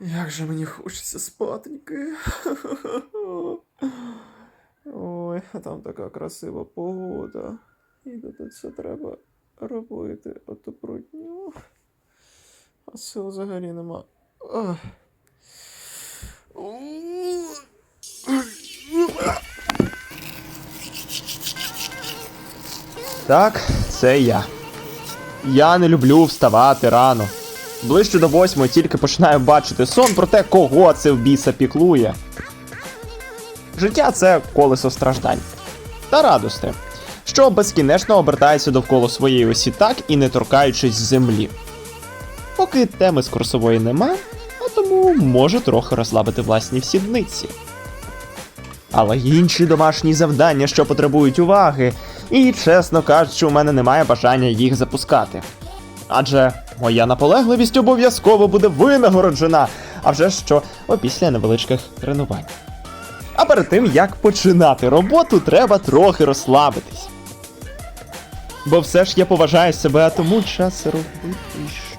Як же мені хочеться спатеньки. Ой, а там така красива погода. І тут це треба робити оту брудню. А сил взагалі нема. Так, це я. Я не люблю вставати рано. Ближче до восьмої тільки починаю бачити сон про те, кого це в біса піклує. Життя це колесо страждань та радости, що безкінечно обертається довкола своєї осі так і не торкаючись землі. Поки теми з курсової нема, а тому можу трохи розслабити власні всідниці. Але інші домашні завдання, що потребують уваги, і, чесно кажучи, у мене немає бажання їх запускати. Адже моя наполегливість обов'язково буде винагороджена, а вже що опісля невеличких тренувань. А перед тим як починати роботу, треба трохи розслабитись. Бо все ж я поважаю себе, а тому час робити що.